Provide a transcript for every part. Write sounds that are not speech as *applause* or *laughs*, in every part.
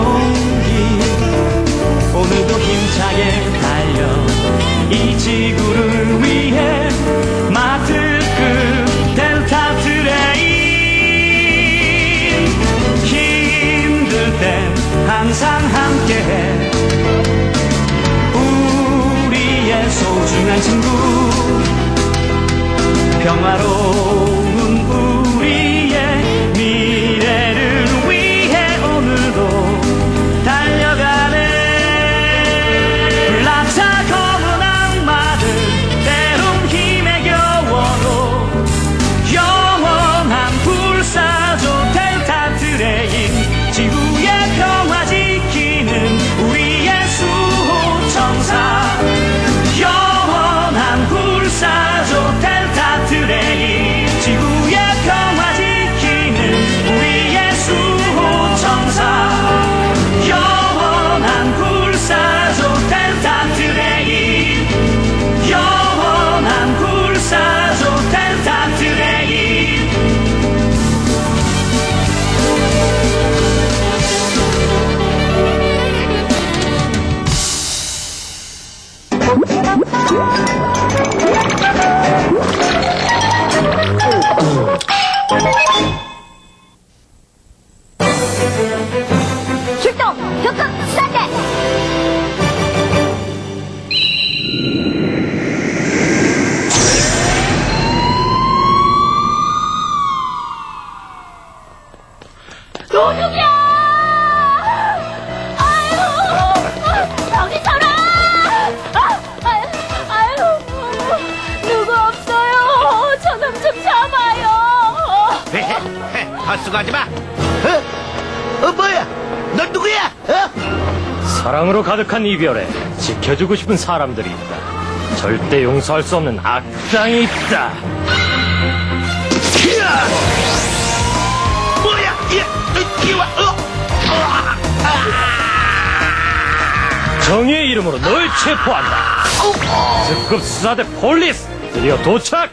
용기. 오늘도 힘차게 달려. 이 지구를 위해 마트급 델타 트레인. 힘들 땐 항상 함께해. 우리의 소중한 친구. 평화로 가득한 이별에 지켜주고 싶은 사람들이 있다. 절대 용서할 수 없는 악당이 있다. 뭐야? 이야! 어, 이와 어? 정의의 이름으로 널 체포한다. 특급 수사대 폴리스 드디어 도착.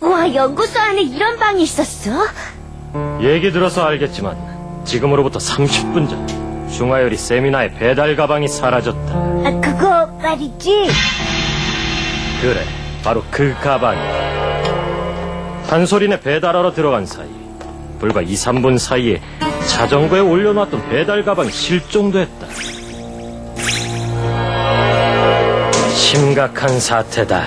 와, 연구소 안에 이런 방이 있었어? 얘기 들어서 알겠지만 지금으로부터 30분 전 중화요리 세미나의 배달 가방이 사라졌다. 아, 그거 말이지. 그래, 바로 그 가방이야. 한솔이네 배달하러 들어간 사이 불과 2, 3분 사이에 자전거에 올려놨던 배달 가방이 실종됐다. 심각한 사태다.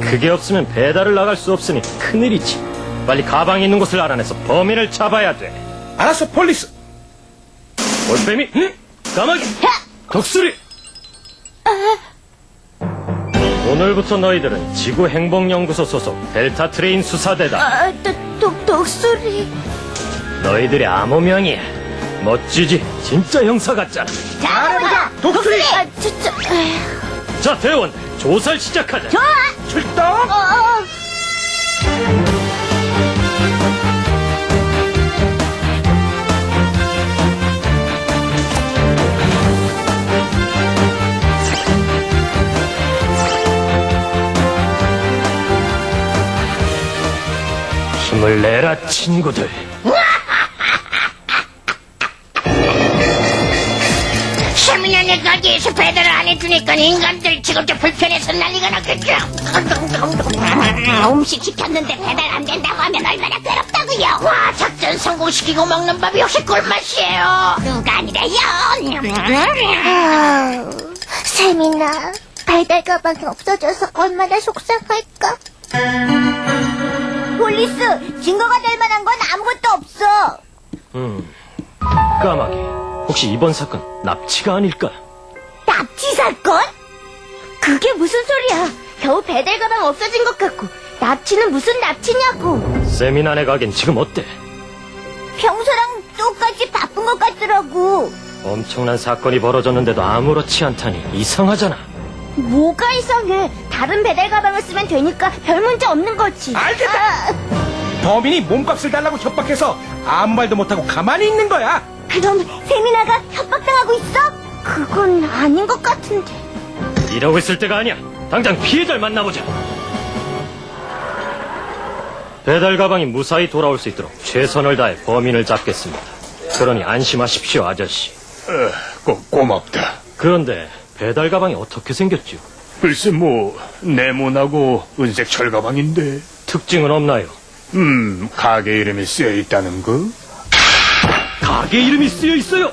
그게 없으면 배달을 나갈 수 없으니 큰일이지. 빨리 가방이 있는 곳을 알아내서 범인을 잡아야 돼. 알았어, 폴리스. 올빼미, 응? 까마귀, 독수리. 오늘부터 너희들은 지구행복연구소 소속 델타 트레인 수사대다. 아, 독, 독, 독수리. 너희들의 암호명이야. 멋지지? 진짜 형사 같잖아. 잘해보자, 독수리. 아, 진짜. 에휴. 자, 대원, 조사를 시작하자. 좋아! 출동. 어, 어. 힘을 내라, 친구들. 세미나네 가게에서 배달을 안 해주니까 인간들 지금도 불편해서 난리가 났겠죠. 음식 시켰는데 배달 안 된다고 하면 얼마나 괴롭다고요. 와 작전 성공시키고 먹는 법이 역시 꿀맛이에요. 누가 아니래요. 아우, 세미나, 배달 가방이 없어져서 얼마나 속상할까? 폴리스, 증거가 될 만한 건 아무것도 없어. 음, 까마귀. 혹시 이번 사건 납치가 아닐까? 납치 사건? 그게 무슨 소리야? 겨우 배달 가방 없어진 것 같고 납치는 무슨 납치냐고. 세미나네 가겐 지금 어때? 평소랑 똑같이 바쁜 것 같더라고. 엄청난 사건이 벌어졌는데도 아무렇지 않다니 이상하잖아. 뭐가 이상해? 다른 배달 가방을 쓰면 되니까 별 문제 없는 거지. 알겠다. 아, 범인이 몸값을 달라고 협박해서 아무 말도 못하고 가만히 있는 거야. 그럼 세미나가 협박당하고 있어? 그건 아닌 것 같은데. 이러고 있을 때가 아니야. 당장 피해자를 만나보자. 배달 가방이 무사히 돌아올 수 있도록 최선을 다해 범인을 잡겠습니다. 그러니 안심하십시오, 아저씨. 어, 고, 고맙다. 그런데 배달 가방이 어떻게 생겼죠? 글쎄 뭐 네모나고 은색 철가방인데 특징은 없나요? 음 가게 이름이 쓰여 있다는 거? 가게 이름이 쓰여 있어요.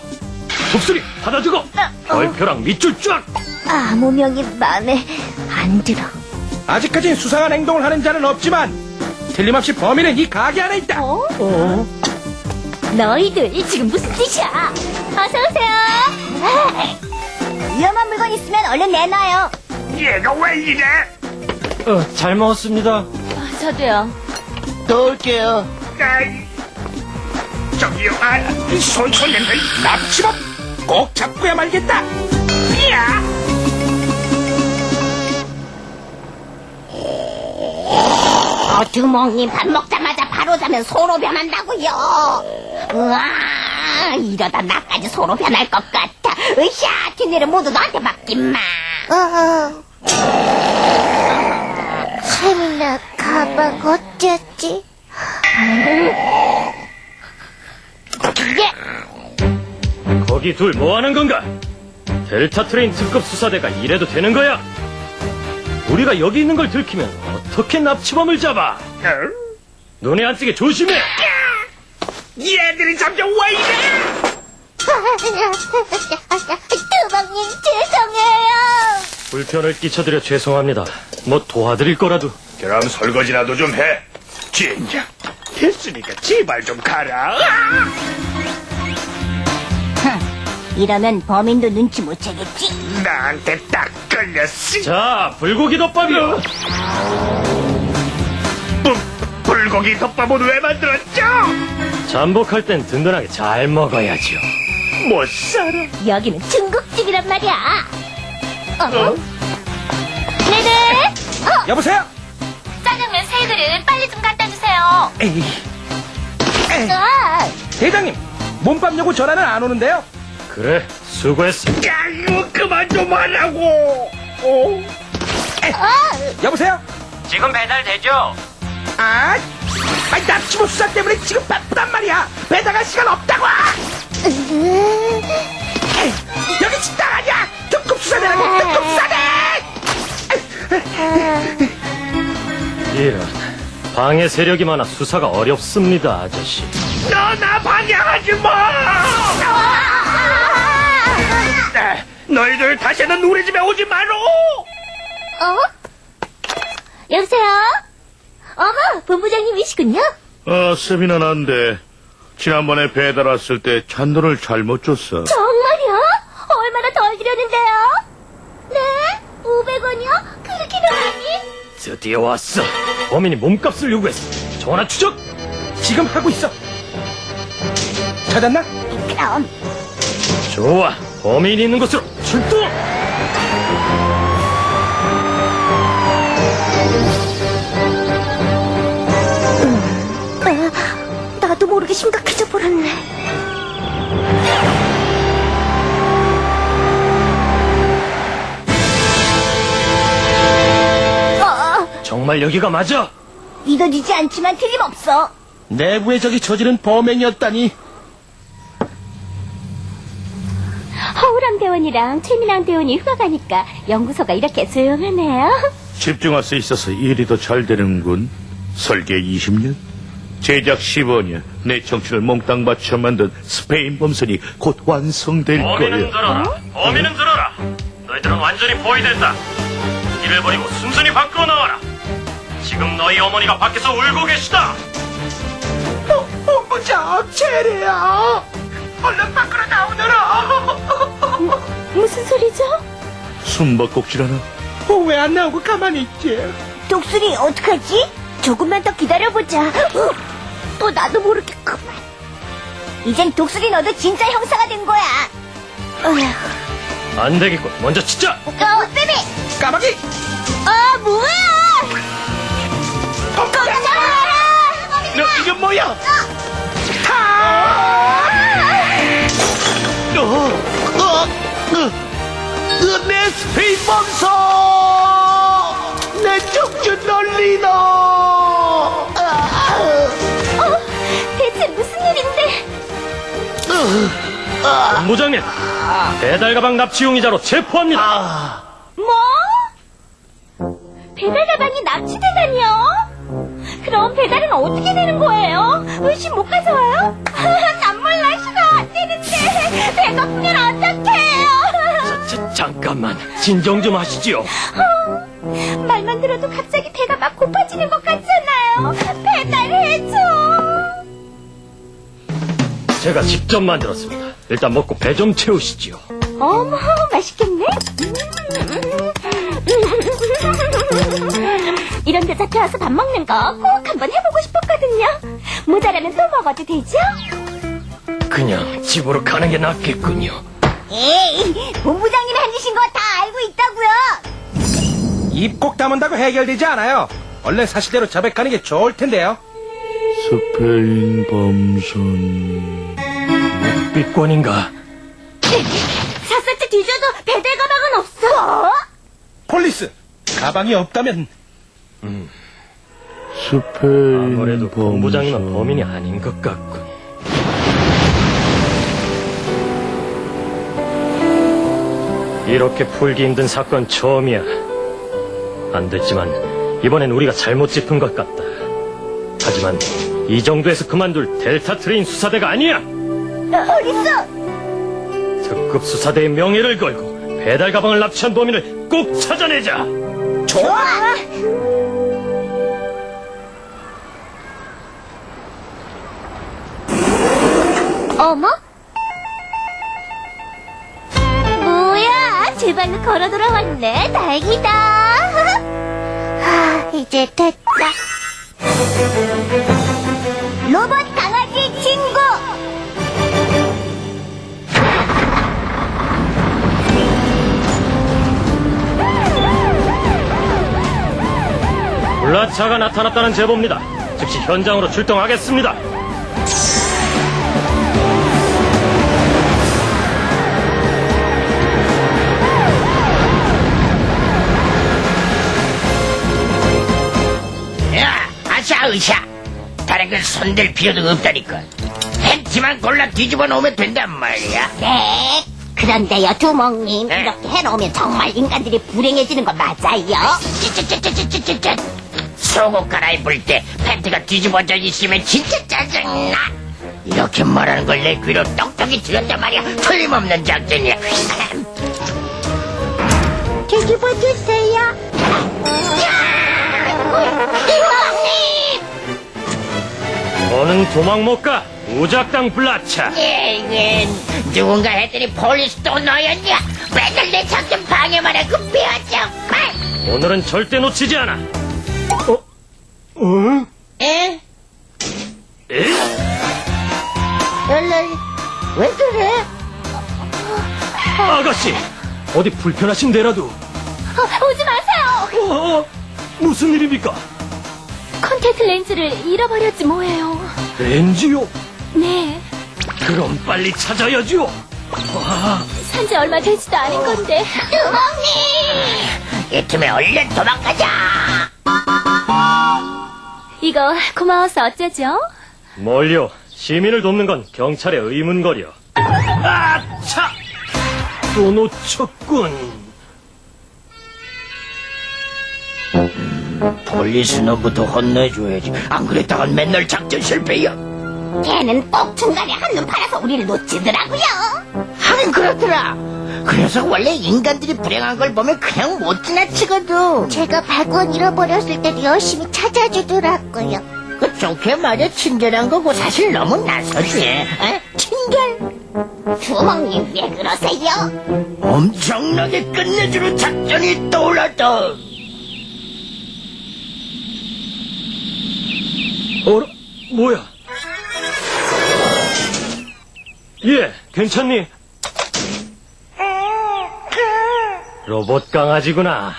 독수리 하나 주고 별표랑 밑줄 쫙. 아무 명이 마음에 안 들어. 아직까진 수상한 행동을 하는 자는 없지만 틀림없이 범인은 이 가게 안에 있다. 어? 너희들 지금 무슨 짓이야? 어서 오세요. 위험한 물건 있으면 얼른 내놔요. 얘가 왜 이래? 어, 잘 먹었습니다. 저도요. 또 올게요. 아이, 저기요, 아, 손, 손 냄새. 납치범 꼭 잡고야 말겠다. 어, 두목님 밥 먹자마자 바로 자면 소로 변한다고요. 우와, 이러다 나까지 소로 변할 것 같아. 으쌰, 뒷일은 모두 너한테 맡긴마. 어. 세미나 가방 어쩌지? 예, 거기 둘 뭐 하는 건가? 델타 트레인 특급 수사대가 이래도 되는 거야? 우리가 여기 있는 걸 들키면 어떻게 납치범을 잡아? 눈에 안 띄게 조심해. 얘들이 점점 왜 이래? 두방님 죄송해요. 불편을 끼쳐드려 죄송합니다. 뭐 도와드릴 거라도. 그럼 설거지라도 좀 해. 진짜. 됐으니까 제발 좀 가라. 이러면 범인도 눈치 못 채겠지. 나한테 딱 걸렸어. 자, 불고기 덮밥이요. 불, 불고기 덮밥은 왜 만들었죠? 잠복할 땐 든든하게 잘 먹어야죠. 못 살아. 여기는 중국집이란 말이야. 어? 네네. 여보세요. 짜장면 세 그릇 빨리 좀 갖다 주세요. 에이, 아, 대장님 몸밥 요구 전화는 안 오는데요. 그래, 수고했어. 야, 이거 그만 좀 하라고. 어? 여보세요. 지금 배달 되죠? 아, 아니 납치범 수사 때문에 지금 바쁘단 말이야. 배달할 시간 없다고. 여기 식당 아니야. 특급 수사대라고 특급 수사대. 이런. 방해 세력이 많아 수사가 어렵습니다, 아저씨. 너나 방해하지 마. 아, 너희들 다시는 우리 집에 오지 마라. 어? 여보세요? 어머, 본부장님이시군요. 아, 세미나 난데 지난번에 배달 왔을 때 잔돈을 잘못 줬어. 정말요? 얼마나 덜 드렸는데요? 네? 500원이요? 그렇게 많이? 드디어 왔어. 범인이 몸값을 요구했어. 전화 추적! 지금 하고 있어. 찾았나? 그럼 좋아. 범인이 있는 곳으로 출동! 나도 모르게 심각해 정말 여기가 맞아? 믿어지지 않지만 틀림없어. 내부의 적이 저지른 범행이었다니. 허우랑 대원이랑 최민랑 대원이 휴가 가니까 연구소가 이렇게 조용하네요. 집중할 수 있어서 일이 더 잘 되는군. 설계 20년, 제작 15년, 내 정신을 몽땅 바쳐 만든 스페인 범선이 곧 완성될 범인은 거야. 들어라. 범인은 들어라. 너희들은 완전히 포위됐다. 이를 버리고 순순히 밖으로 나와라. 지금 너희 어머니가 밖에서 울고 계시다. 본부장, 제리야. 얼른 밖으로 나오너라. 무슨 소리죠? 숨바꼭질하나? 어, 왜안 나오고 가만히 있지? 독수리 어떡하지? 조금만 더 기다려보자. 어, 또 나도 모르게 그만. 이젠 독수리 너도 진짜 형사가 된 거야. 어휴. 안 되겠군. 먼저 치자. 어, 쌤이! 까마귀. 아, 뭐야! 너 이게 뭐야? 타! 어, 어, 어, 어, 내 스피드 범서, 내 척추 널리너! 어, 대체 무슨 일인데? 어, 어. 본부장님, 배달 가방 납치용의자로 체포합니다. 아. 뭐? 배달 가방이 납치되다니요? 그럼 배달은 어떻게 되는 거예요? 의심 못 가서 와요? 난 몰라 싫어 안 되는데 배가 고프면 어떡해요 자, 잠깐만, 진정 좀 하시지요. 말만 들어도 갑자기 배가 막 고파지는 것 같잖아요 배달해줘 제가 직접 만들었습니다. 일단 먹고 배 좀 채우시지요. 어머 맛있겠네 이런 데 잡혀와서 밥 먹는 거 꼭 한번 해보고 싶었거든요 모자라면 또 먹어도 되죠? 그냥 집으로 가는 게 낫겠군요. 에이 본부장님이 한 짓인 거 다 알고 있다고요 입 꼭 다문다고 해결되지 않아요. 원래 사실대로 자백하는 게 좋을 텐데요. 스페인 범선. 묵비권인가? 샅샅이 뒤져도 배달 가방은 없어 폴리스 가방이 없다면 스페인 아무래도 범선. 본부장님은 범인이 아닌 것 같군. 이렇게 풀기 힘든 사건 처음이야. 안 됐지만 이번엔 우리가 잘못 짚은 것 같다. 하지만 이 정도에서 그만둘 델타 트레인 수사대가 아니야. 어딨어 특급 수사대의 명예를 걸고 배달 가방을 납치한 범인을 꼭 찾아내자. 좋아 어머? 뭐야 제 발로 걸어 돌아왔네 다행이다 하, *laughs* 이제 됐다 로봇 강아지 친구 블라차가 나타났다는 제보입니다. 즉시 현장으로 출동하겠습니다. 야, 아샤 의샤. 다른 걸 손댈 필요도 없다니까. 팬티만 골라 뒤집어 놓으면 된단 말이야. 네. 그런데요, 두목님. 네. 이렇게 해놓으면 정말 인간들이 불행해지는 거 맞아요? 찌찌찌찌찌찌찌. 속옷 갈아입을 때 팬티가 뒤집어져 있으면 진짜 짜증나. 이렇게 말하는 걸 내 귀로 똑똑히 들었단 말이야. 틀림없는 작전이야. 뒤집어 주세요 두 너는 도망 못 가. 우작당 블라차. 에이, 누군가 했더니 폴리스 또 너였냐? 맨날 내 작전 방해만 해. 그 뼈좀 오늘은 절대 놓치지 않아. 어? 어? 에? 에? 왜 그래? 아가씨, 어디 불편하신 데라도. 오지 마세요 어, 무슨 일입니까? 컨택트 렌즈를 잃어버렸지 뭐예요 렌즈요? 네 그럼 빨리 찾아야죠. 산지 얼마 되지도 않은 건데 두목님! 이 틈에 얼른 도망가자! 이거 고마워서 어쩌죠? 뭘요? 시민을 돕는 건 경찰의 의문거려. 아, 차! 또 놓쳤군. 폴리스 놈부터 혼내줘야지. 안 그랬다간 맨날 작전 실패야. 걔는 꼭 중간에 한눈 팔아서 우리를 놓치더라고요. 하긴 그렇더라. 그래서 원래 인간들이 불행한 걸 보면 그냥 못 지나치거든. 제가 발권 잃어버렸을 때 열심히 찾아주더라고요 그 좋게 말해 친절한 거고 사실 너무 나서지. 에? 친절? 두목님 왜 그러세요? 엄청나게 끝내주는 작전이 떠올랐다. 어라? 뭐야? 예, 괜찮니? 로봇 강아지구나.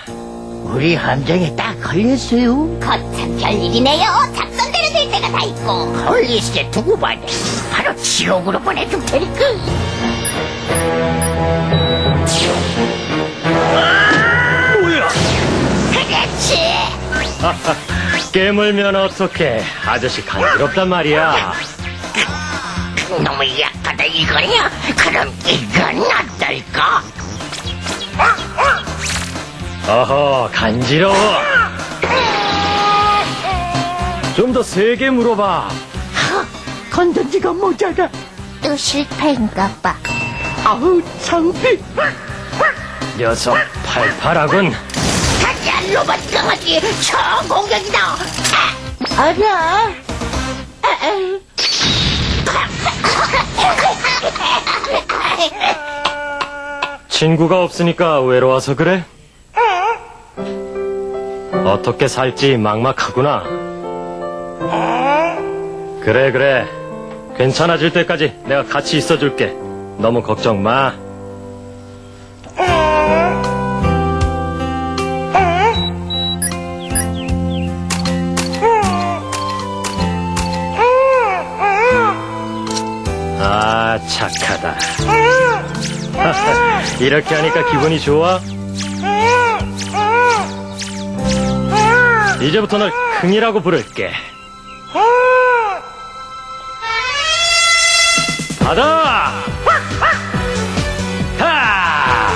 우리 함정에 딱 걸렸어요. 거참 별일이네요. 작전대로 될 때가 다 있고. 폴리스에 두고 봐야 돼. 바로 지옥으로 보내줄 테니까. 뭐야? 그렇지. *laughs* 깨물면 어떡해. 아저씨 간지럽단 말이야. 너무 약하다 이거냐? 그럼 이건 어떨까? 어허, 간지러워. 좀 더 세게 물어봐. 건전지가 모자라. 또 실패인가 봐. 아우, 창피. 녀석 팔팔하군. 로봇 강아지 초공격이다. 아, 어라? 친구가 없으니까 외로워서 그래? 어떻게 살지 막막하구나. 그래, 그래. 괜찮아질 때까지 내가 같이 있어줄게. 너무 걱정 마. 아, 착하다. *laughs* 이렇게 하니까 기분이 좋아? 이제부터 널 흥이라고 부를게. 받아! 하!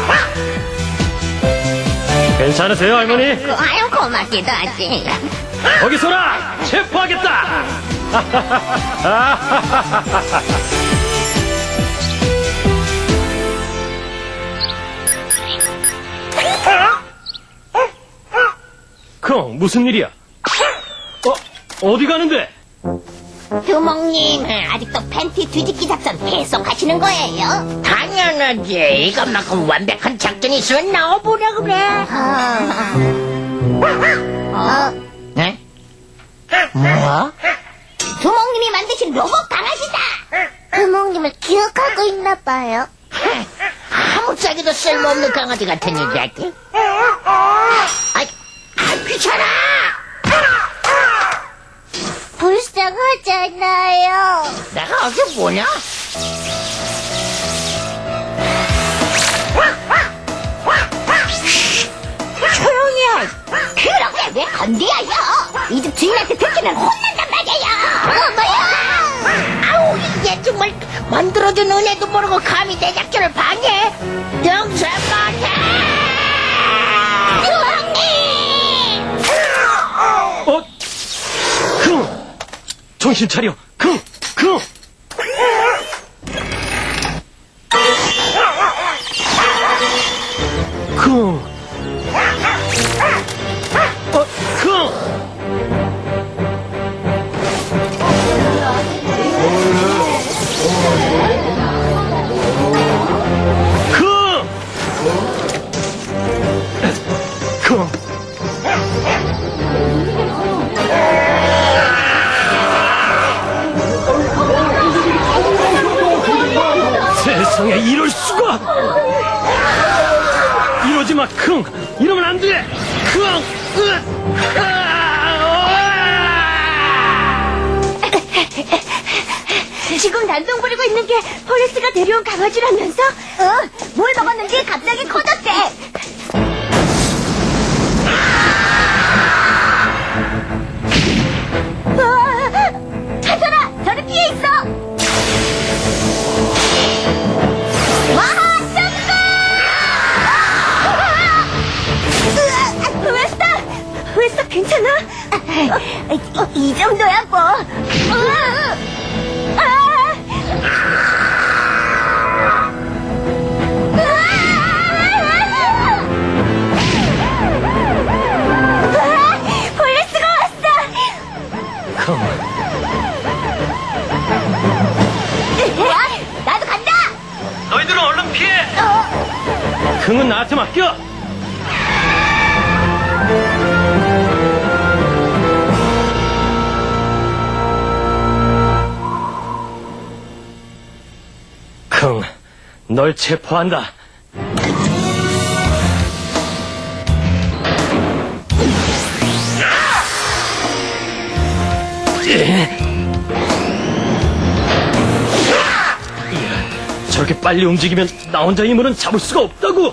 괜찮으세요, 할머니? 아유, 고맙기도 하지. 거기 서라! 체포하겠다! *laughs* 무슨 일이야? 어, 어디 가는데? 두목님, 아직도 팬티 뒤집기 작전 계속 하시는 거예요? 당연하지. 이것만큼 완벽한 작전이 있으면 나와보라 그래. 아, 어, 네? 뭐? 두목님이 만드신 로봇 강아지다! 두목님을 기억하고 있나 봐요. 아무짝에도 쓸모없는 강아지 같은 이 새끼. 아이, 아 귀찮아! 불쌍하잖아요. 내가 어제 뭐냐? 조용히 해. 그러게 왜 건드려요? 이집 주인한테 듣기면 혼난단 말이에요. 어머야! 아우, 이게 정말 만들어준 은혜도 모르고 감히 내 작전을 방해! 못 정신 차려! 수가! 이러지 마, 킁! 이러면 안 돼! 킁! 으! 아! 지금 난동 부리고 있는 게 폴리스가 데려온 강아지라면서? 어, 뭘 먹었는지 갑자기 커졌대. 이, 이 정도야 뭐. 널 체포한다. 저렇게 빨리 움직이면 나 혼자 힘으로는 잡을 수가 없다고!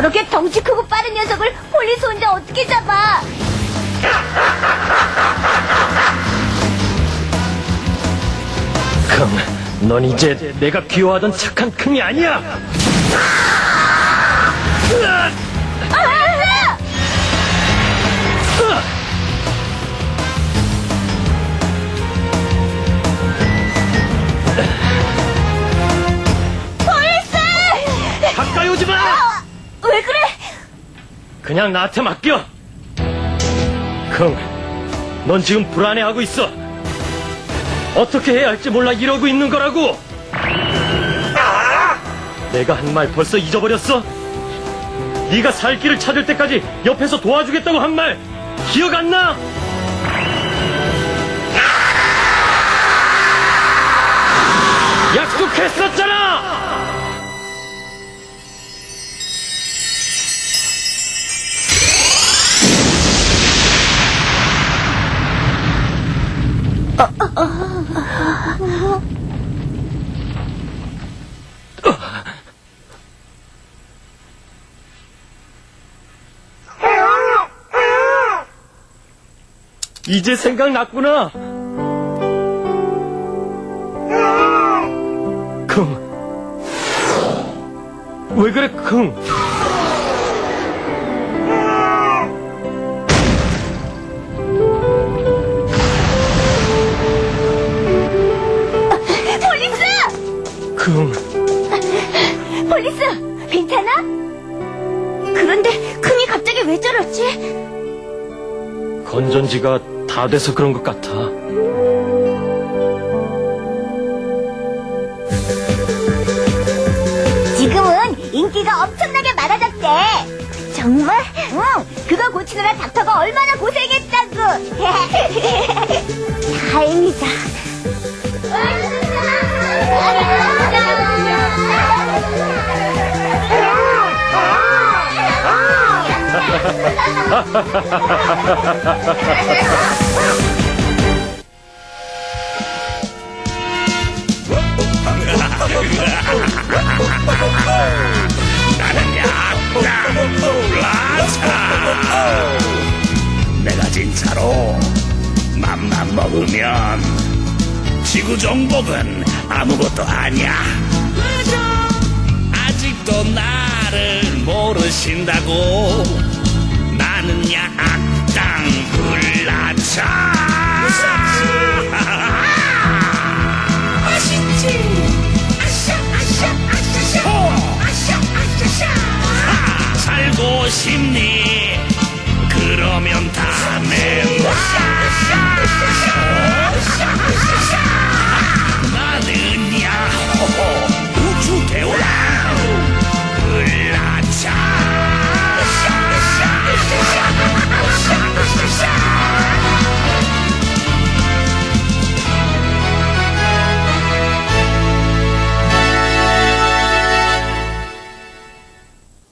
저렇게 덩치 크고 빠른 녀석을 폴리스 혼자 어떻게 잡아? 킁, 넌 이제 내가 귀여워하던 착한 킁이 아니야! 아! 폴리스! 가까이 오지 마! 그냥 나한테 맡겨! 킁, 넌 지금 불안해하고 있어! 어떻게 해야 할지 몰라 이러고 있는 거라고! 내가 한 말 벌써 잊어버렸어? 네가 살 길을 찾을 때까지 옆에서 도와주겠다고 한 말 기억 안 나? 약속했었잖아! 이제 생각났구나. 킁. 왜 그래, 킁? 킁. 폴리스! 괜찮아? 그런데 큰이 갑자기 왜 저러지? 건전지가 다 돼서 그런 것 같아. 지금은 인기가 엄청나게 많아졌대. 정말? 응. 그거 고치느라 닥터가 얼마나 고생했다고. *laughs* 다행이다. 내가 진짜로 맘만 먹으면 지구 정복은 아무것도 아니야. 아직도 나를 모르신다고. 나는 야 악당 불나차 살고 싶니? 그러면 다음에